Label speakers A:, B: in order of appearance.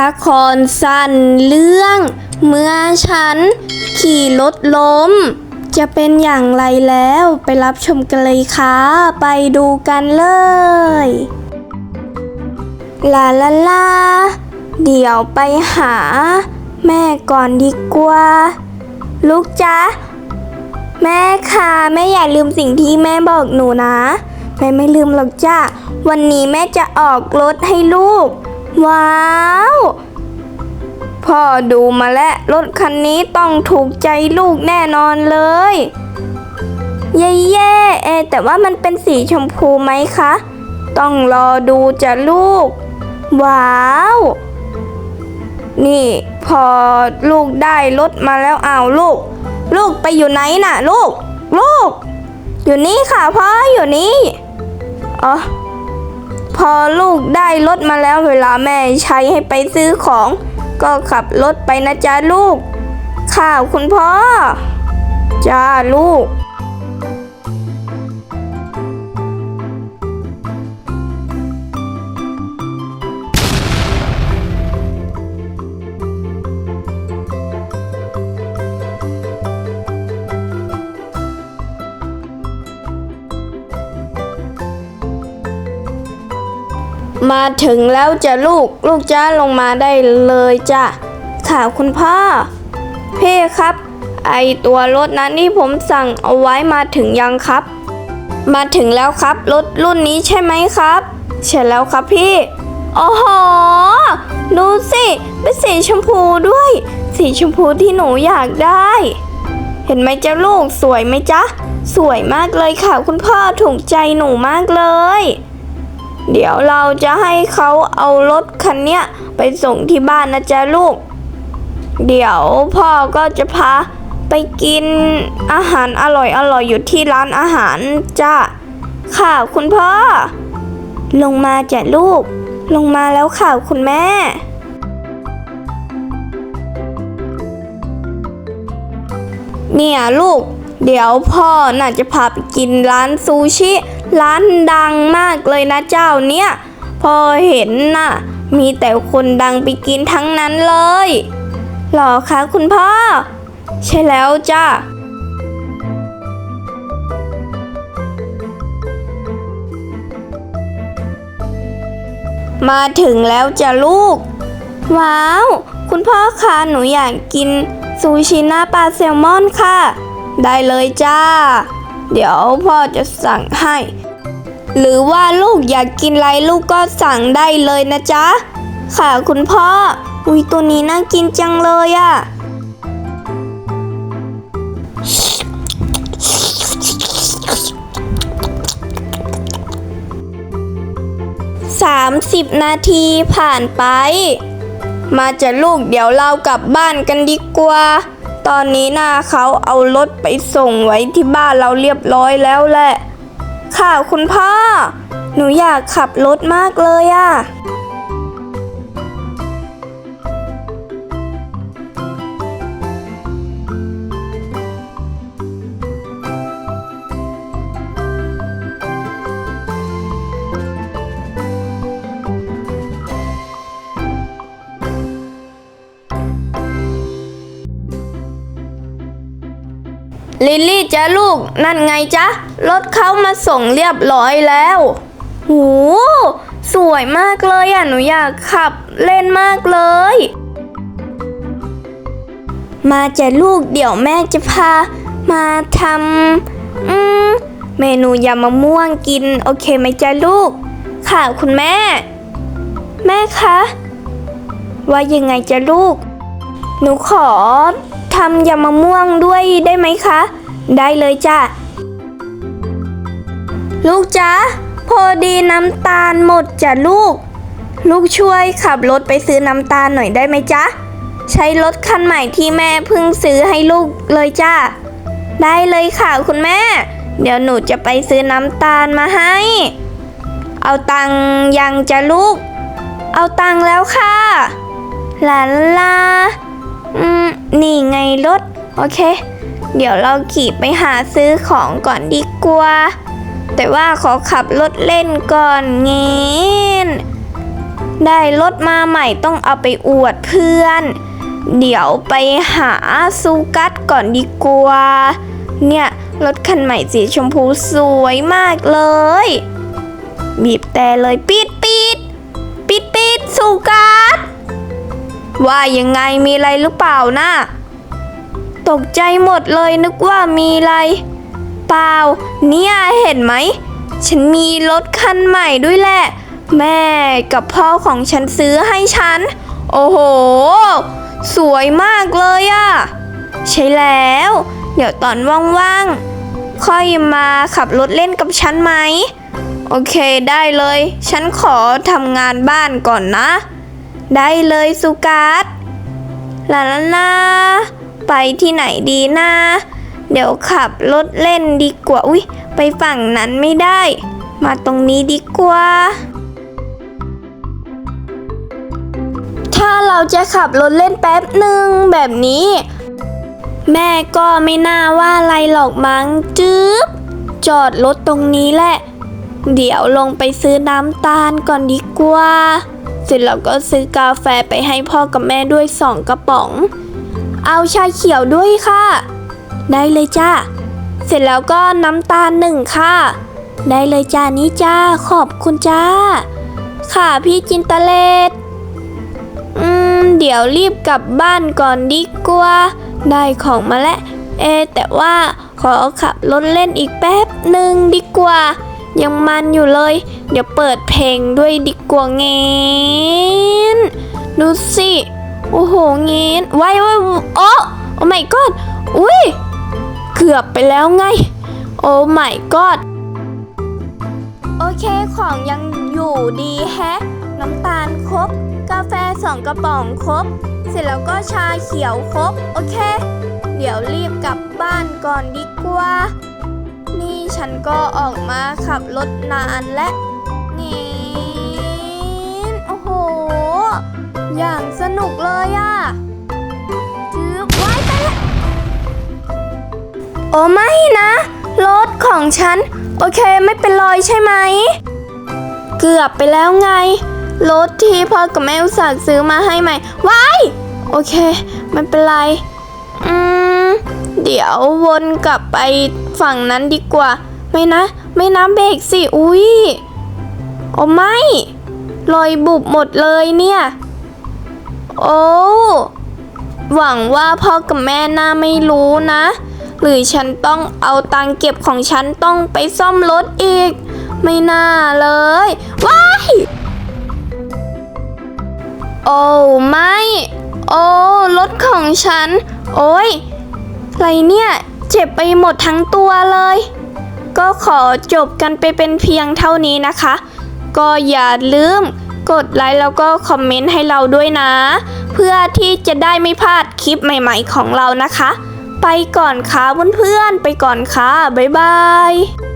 A: ละครสั้นเรื่อง เมื่อฉัน ขี่รถล้ม จะเป็นอย่างไรแล้วไปรับชมกันเลยค่ะ ไปดูกันเลย ลาลาลาเดี๋ยวไปหา แม่ก่อนดีกว่า ลูกจ๊ะ แม่ค่ะแม่อย่าลืมสิ่งที่แม่บอกหนูนะ แม่ไม่ลืมหรอกจ้าวันนี้แม่จะออกรถให้ลูก ว้าว พ่อดูมาแล้วรถคันนี้ต้องถูกใจลูกแน่นอนเลย เย่เย่เอแต่ว่ามันเป็นสีชมพูไหมคะ ต้องรอดูจ้ะลูก ว้าว นี่พอลูกได้รถมาแล้วอ้าวลูก ลูกไปอยู่ไหนน่ะ ลูก ลูก อยู่นี่ค่ะพ่ออยู่นี่ อ๋อ พอลูกได้รถมาแล้วเวลาแม่ใช้ให้ไปซื้อของ ก็ขับรถไปนะจ๊ะลูกข่าวคุณพ่อ จ้าลูก มาถึงแล้วจะลูกลูกจ้าลงมาได้เลยจ้ะค่ะคุณพ่อ พี่ครับ ไอตัวรถนั้นที่ผมสั่งเอาไว้มาถึงยังครับ มาถึงแล้วครับรถรุ่นนี้ใช่ไหมครับ ใช่แล้วครับพี่โอ้โหดูสิเป็นสีชมพูด้วย สีชมพูที่หนูอยากได้ เห็นไหมเจ๊ะลูกสวยไหมจ๊ะ สวยมากเลยค่ะ คุณพ่อถูกใจหนูมากเลย เดี๋ยวเราจะให้เขาเอารถคันเนี้ยไปส่งที่บ้านนะจ๊ะลูก เดี๋ยวพ่อก็จะพาไปกินอาหารอร่อยอร่อยอยู่ที่ร้านอาหารจ้ะค่ะคุณพ่อ ลงมาจ้ะลูก ลงมาแล้วค่ะคุณแม่เนี่ยลูก เดี๋ยวพ่อน่าจะพาไปกินร้านซูชิ ร้านดังมากเลยนะเจ้าเนี่ย พอเห็นน่ะ มีแต่คนดังไปกินทั้งนั้นเลยหรอคะคุณพ่อ ใช่แล้วจ้ามาถึงแล้วจ้ะลูก ว้าว คุณพ่อคะหนูอยากกินซูชิหน้าปลาแซลมอนค่ะ ได้เลยจ้า เดี๋ยวพ่อจะสั่งให้ หรือว่าลูกอยากกินอะไรลูกก็สั่งได้เลยนะจ๊ะ ค่ะคุณพ่อ อุ้ยตัวนี้น่ากินจังเลยอะ่ะ30 นาทีผ่านไป มาจะลูกเดี๋ยวเรากลับบ้านกันดีกว่า ตอนนี้นะเขาเอารถไปส่งไว้ที่บ้านเราเรียบร้อยแล้วแหละ ค่ะคุณพ่อ หนูอยากขับรถมากเลยอะ ลิลลี่จ้ะลูกนั่นไงจ๊ะ รถเขามาส่งเรียบร้อยแล้วโหสวยมากเลยอะ หนูอยากขับเล่นมากเลย มาจ้ะลูกเดี๋ยวแม่จะพา มาทำอืมเมนูยำมะม่วงกิน โอเคไหมจ้ะลูก ค่ะคุณแม่ แม่คะ ว่ายังไงจ้ะลูก หนูขอำยำมะม่วงด้วยได้ไหมคะ ได้เลยจ้ะ ลูกจ๊ะพอดีน้ำตาลหมดจ้ะลูก ลูกช่วยขับรถไปซื้อน้ำตาลหน่อยได้ไหมจ๊ะ ใช้รถคันใหม่ที่แม่เพิ่งซื้อให้ลูกเลยจ้ะได้เลยค่ะคุณแม่ เดี๋ยวหนูจะไปซื้อน้ำตาลมาให้ เอาตังยังจ้ะลูก เอาตังแล้วค่ะลาลาลา อืม นี่ไงรถ โอเค เดี๋ยวเราขี่ไปหาซื้อของก่อนดีกว่า แต่ว่าขอขับรถเล่นก่อนเงี้นได้รถมาใหม่ต้องเอาไปอวดเพื่อน เดี๋ยวไปหาซูกัสก่อนดีกว่า เนี่ยรถคันใหม่สีชมพูสวยมากเลย บีบแต่เลยปิดปิดปิดปิดซูกัส ว่ายังไงมีอะไรหรือเปล่านะตกใจหมดเลยนึกว่ามีอะไร เปล่า เนี่ยเห็นไหม ฉันมีรถคันใหม่ด้วยแหละ แม่กับพ่อของฉันซื้อให้ฉัน โอ้โห สวยมากเลยอะใช่แล้ว เดี๋ยวตอนว่างๆ ค่อยมาขับรถเล่นกับฉันไหม โอเคได้เลย ฉันขอทำงานบ้านก่อนนะ ได้เลยสุการ์ตลาลาลาไปที่ไหนดีนะเดี๋ยวขับรถเล่นดีกว่า อุ้ยไปฝั่งนั้นไม่ได้ มาตรงนี้ดีกว่า ถ้าเราจะขับรถเล่นแป๊บหนึ่งแบบนี้ แม่ก็ไม่น่าว่าอะไรหรอกมั้งจึ๊บจอดรถตรงนี้แหละ เดี๋ยวลงไปซื้อน้ำตาลก่อนดีกว่า เสร็จแล้วก็ซื้อกาแฟไปให้พ่อกับแม่ด้วยสองกระป๋อง เอาชาเขียวด้วยค่ะ ได้เลยจ้า เสร็จแล้วก็น้ำตาลหนึ่งค่ะ ได้เลยจ้านี่จ้า ขอบคุณจ้า ค่ะพี่จินตเลศอืม เดี๋ยวรีบกลับบ้านก่อนดีกว่า ได้ของมาแล้ว เอ แต่ว่าขอขับรถเล่นอีกแป๊บหนึ่งดีกว่า ยังมันอยู่เลย เดี๋ยวเปิดเพลงด้วยดีกว่าเงนดูสิ โอ้โหเงนไว้ไว้โอ้โอ้ my god อุ้ยเกือบไปแล้วไง โอ้ my god โอเคของยังอยู่ดีแฮะ น้ำตาลครบ กาแฟสองกระป๋องครบ เสร็จแล้วก็ชาเขียวครบ โอเค เดี๋ยวรีบกลับบ้านก่อนดีกว่า นี่ฉันก็ออกมาขับรถนานและนี่โอ้โห อย่างสนุกเลยอะจืบไว้ไปละโอ้ไม่นะ รถของฉัน โอเคไม่เป็นรอยใช่ไหม เกือบไปแล้วไง รถที่พ่อกับแม่อุตส่าห์ซื้อมาให้ใหม่ว้ายโอเค ไม่เป็นไร อืม เดี๋ยววนกลับไป ฝั่งนั้นดีกว่า ไม่นะ ไม่น้ำเบรกสิ อุ้ยโอ้ไม่รอยบุบหมดเลยเนี่ย โอ้หวังว่าพ่อกับแม่น่าไม่รู้นะ หรือฉันต้องเอาตังเก็บของฉันต้องไปซ่อมรถอีก ไม่น่าเลย ว้าย โอ้ไม่ โอ้รถของฉัน โอ้ยอะไรเนี่ย เจ็บไปหมดทั้งตัวเลย ก็ขอจบกันไปเป็นเพียงเท่านี้นะคะ ก็อย่าลืมกดไลค์แล้วก็คอมเมนต์ให้เราด้วยนะ เพื่อที่จะได้ไม่พลาดคลิปใหม่ๆของเรานะคะ ไปก่อนค่ะเพื่อนๆไปก่อนค่ะบ๊ายบาย